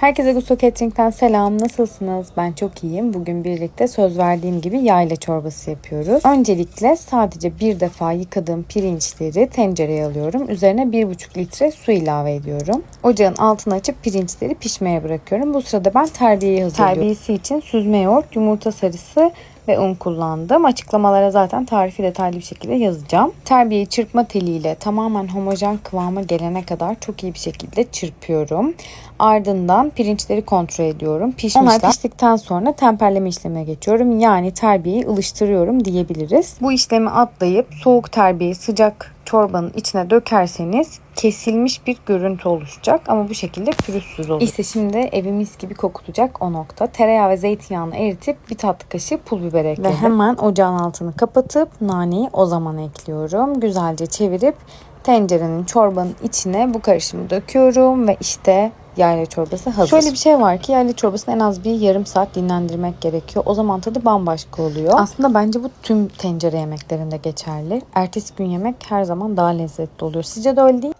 Herkese Gusto Catering'den selam. Nasılsınız? Ben çok iyiyim. Bugün birlikte söz verdiğim gibi yayla çorbası yapıyoruz. Öncelikle sadece bir defa yıkadığım pirinçleri tencereye alıyorum. Üzerine 1,5 litre su ilave ediyorum. Ocağın altını açıp pirinçleri pişmeye bırakıyorum. Bu sırada ben terbiyeyi hazırlıyorum. Terbiyesi için süzme yoğurt, yumurta sarısı ve un kullandım. Açıklamalara zaten tarifi detaylı bir şekilde yazacağım. Terbiyeyi çırpma teliyle tamamen homojen kıvama gelene kadar çok iyi bir şekilde çırpıyorum. Ardından pirinçleri kontrol ediyorum. Pişmişler. Onlar piştikten sonra temperleme işlemine geçiyorum. Yani terbiyeyi ılıştırıyorum diyebiliriz. Bu işlemi atlayıp soğuk terbiyeyi sıcak çorbanın içine dökerseniz kesilmiş bir görüntü oluşacak ama bu şekilde pürüzsüz olur. İşte şimdi evi mis gibi kokutacak o nokta. Tereyağı ve zeytinyağını eritip bir tatlı kaşığı pul biber ekledim. Ve hemen ocağın altını kapatıp naneyi o zaman ekliyorum. Güzelce çevirip tencerenin çorbanın içine bu karışımı döküyorum ve işte yayla çorbası hazır. Şöyle bir şey var ki yayla çorbasını en az bir yarım saat dinlendirmek gerekiyor. O zaman tadı bambaşka oluyor. Aslında bence bu tüm tencere yemeklerinde geçerli. Ertesi gün yemek her zaman daha lezzetli oluyor. Sizce de öyle değil mi?